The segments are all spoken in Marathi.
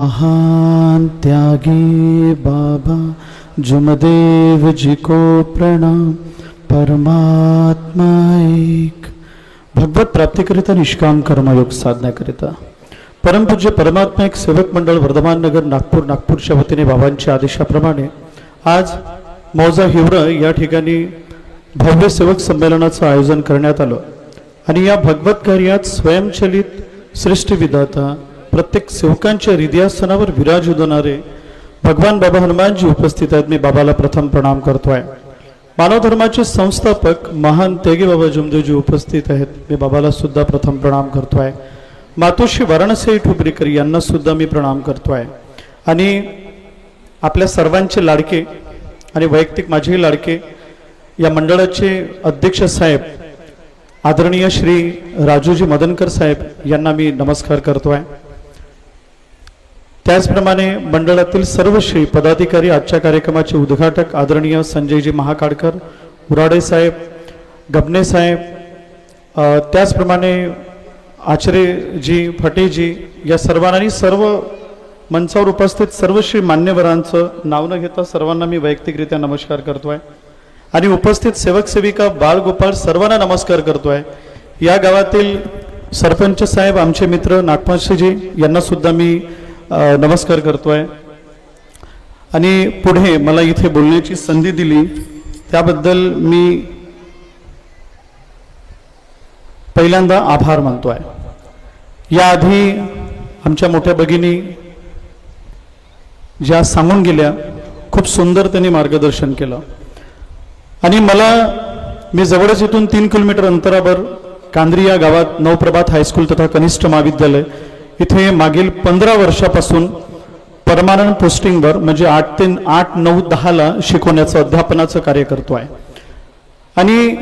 महान त्यागी बाबा जुमदेव जी को प्रणाम परमात्मा एक भगवत प्राप्तीकरिता निष्काम कर्मयोग साधण्याकरिता। परमपूज्य परमात्मा एक सेवक मंडळ वर्धमान नगर नागपूर नागपूरच्या वतीने बाबांच्या आदेशाप्रमाणे आज मौजा हिवरं या ठिकाणी भव्य सेवक संमेलनाचं आयोजन करण्यात आलं. आणि या भगवत कार्यात स्वयंचलित श्रेष्ठ विधाता प्रत्येक सेवकांच्या हृदयास्थानावर विराज होणारे भगवान बाबा हनुमानजी उपस्थित आहेत. मी बाबाला प्रथम प्रणाम करतोय. मानव धर्माचे संस्थापक महान तेगे बाबा जुमदेवजी उपस्थित आहेत. मी बाबाला सुद्धा प्रथम प्रणाम करतोय. मातोश्री वाराणसी ठुबरीकर यांना सुद्धा मी प्रणाम करतोय. आणि आपल्या सर्वांचे लाडके आणि वैयक्तिक माझेही लाडके या मंडळाचे अध्यक्ष साहेब आदरणीय श्री राजूजी मदनकर साहेब यांना मी नमस्कार करतो आहे त्याचप्रमाणे मंडळातील सर्व श्री पदाधिकारी आजच्या कार्यक्रमाचे उद्घाटक आदरणीय संजयजी महाकाडकर उराडे साहेब गबने साहेब त्याचप्रमाणे आचरेजी फटेजी या सर्वांनी सर्व मंचावर उपस्थित सर्व श्री मान्यवरांचं नाव न घेता सर्वांना मी वैयक्तिकरित्या नमस्कार करतो आहे आणि उपस्थित सेवक सेविका बाळगोपाळ सर्वांना नमस्कार करतो आहे या गावातील सरपंच साहेब आमचे मित्र नागपंशजी यांना सुद्धा मी नमस्कार करतो आहे आणि पुढे मला इथे बोलण्याची संधी दिली त्याबद्दल मी पहिल्यांदा आभार मानतो आहे याआधी आमच्या मोठ्या भगिनी ज्या सांगून गेल्या खूप सुंदर त्यांनी मार्गदर्शन केलं. आणि मला मी जवळच इथून तीन किलोमीटर अंतरावर कांद्री या गावात नवप्रभात हायस्कूल तथा कनिष्ठ महाविद्यालय इथे मागील पंधरा वर्षापासून परमानंट पोस्टिंगवर म्हणजे आठ ते आठ नऊ दहाला शिकवण्याचं अध्यापनाचं कार्य करतो आहे. आणि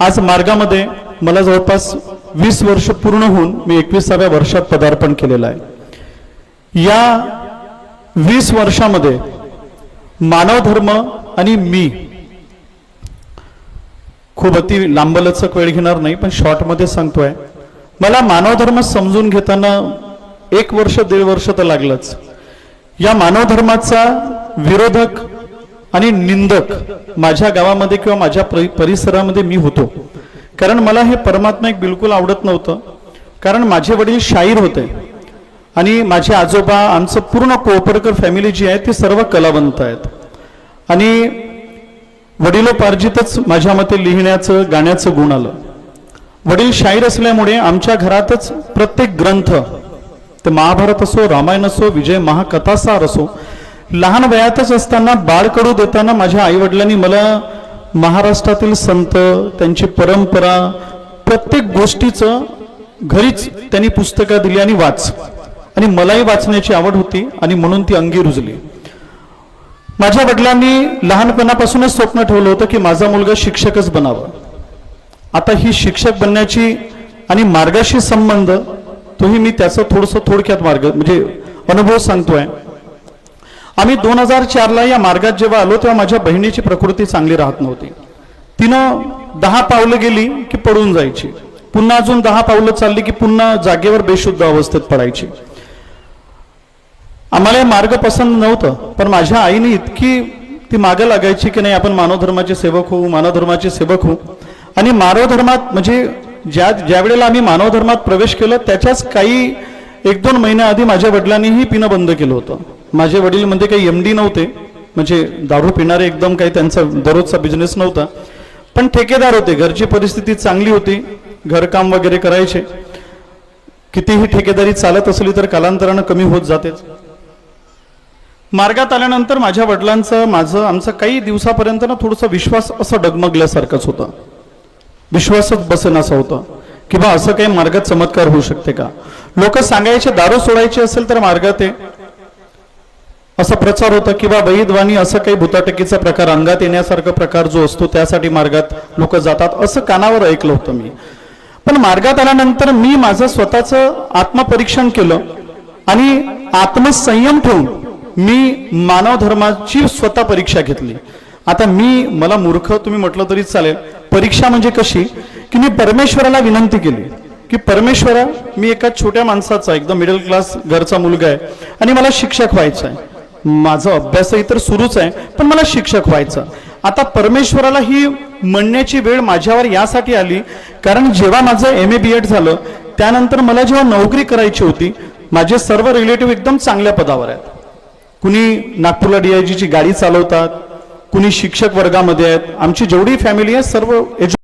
आज मार्गामध्ये मला जवळपास वीस वर्ष पूर्ण होऊन मी एकविसाव्या वर्षात पदार्पण केलेलं आहे. या वीस वर्षामध्ये मानवधर्म आणि मी खूप अति लांबलचक वेळ घेणार नाही पण शॉर्टमध्ये सांगतोय. मला मानवधर्म समजून घेताना एक वर्ष दीड वर्ष तर लागलंच. या मानवधर्माचा विरोधक आणि निंदक माझ्या गावामध्ये किंवा माझ्या परिसरामध्ये मी होतो. कारण मला हे परमात्मा एक बिलकुल आवडत नव्हतं. कारण माझे वडील शाहीर होते. आणि माझे आजोबा आमचं पूर्ण कोपरकर फॅमिली जी आहे ती सर्व कलावंत आहेत. आणि वडिलोपार्जितच माझ्या मते लिहिण्याचं गाण्याचं गुण आलं. वडील शाहीर असल्यामुळे आमच्या घरातच प्रत्येक ग्रंथ ते महाभारत असो रामायण असो विजय महाकथासार असो लहान वयातच असताना बाळकडू देताना माझ्या आईवडिलांनी मला महाराष्ट्रातील संत त्यांची परंपरा प्रत्येक गोष्टीचं घरीच त्यांनी पुस्तकं दिली आणि वाच. आणि मलाही वाचण्याची आवड होती आणि म्हणून ती अंगी रुजली. माझ्या वडिलांनी लहानपणापासूनच स्वप्न ठेवलं होतं की माझा मुलगा शिक्षकच बनावा. आता ही शिक्षक बनण्याची आणि मार्गाशी संबंध तोही मी त्याचं थोडंसं थोडक्यात मार्ग म्हणजे अनुभव सांगतोय. आम्ही दोन हजार चारला या मार्गात जेव्हा आलो तेव्हा माझ्या बहिणीची प्रकृती चांगली राहत नव्हती. तिनं दहा पावलं गेली की पडून जायची. पुन्हा अजून दहा पावलं चालली की पुन्हा जागेवर बेशुद्ध अवस्थेत पडायची. आम्हाला मार्ग पसंत नव्हतं पण माझ्या आईने इतकी ती मागं लागायची की नाही आपण मानव धर्माचे सेवक होऊ मानव धर्माचे सेवक होऊ. आणि मानवधर्मात म्हणजे ज्या ज्या वेळेला आम्ही मानव धर्मात प्रवेश केला त्याच्याच काही एक दोन महिन्याआधी माझ्या वडिलांनीही पिणं बंद केलं होतं. माझे वडील म्हणजे काही एम डी नव्हते म्हणजे दारू पिणारे एकदम काही त्यांचा दररोजचा बिझनेस नव्हता. पण ठेकेदार होते घरची परिस्थिती चांगली होती घरकाम वगैरे करायचे. कितीही ठेकेदारी चालत असली तर कालांतरानं कमी होत जातेच. मार्गात आल्यानंतर माझ्या वडिलांचं माझं आमचं काही दिवसापर्यंत ना थोडंसं विश्वास असं डगमगल्यासारखंच होतं. विश्वासच बसेन असं होतं. की बा असं काही मार्गात चमत्कार होऊ शकते का? लोक सांगायचे दारू सोडायची असेल तर मार्गात आहे असा प्रचार होता की बा बैदवाणी असं काही भूताटकीचा प्रकार अंगात येण्यासारखा प्रकार जो असतो त्यासाठी मार्गात लोक जातात असं कानावर ऐकलं होतं मी. पण मार्गात आल्यानंतर मी माझं स्वतःचं आत्मपरीक्षण केलं आणि आत्मसंयम ठेवून मी मानव धर्माची स्वतः परीक्षा घेतली. आता मी मला मूर्ख तुम्ही म्हटलं तरी चालेल परीक्षा म्हणजे कशी? की मी परमेश्वराला विनंती केली की परमेश्वरा मी एका छोट्या माणसाचा एकदम मिडल क्लास घरचा मुलगा आहे आणि मला शिक्षक व्हायचं आहे. माझा अभ्यासही तर सुरूच आहे पण मला शिक्षक व्हायचं. आता परमेश्वराला ही म्हणण्याची वेळ माझ्यावर यासाठी आली कारण जेव्हा माझं एम ए बी एड झालं त्यानंतर मला जेव्हा नोकरी करायची होती माझे सर्व रिलेटिव्ह एकदम चांगल्या पदावर आहेत. कुणी नागपूरला डीआयजीची गाडी चालवतात कुणी शिक्षक वर्गामध्ये आहेत आमची जेवढी फॅमिली आहे सर्व एज्यु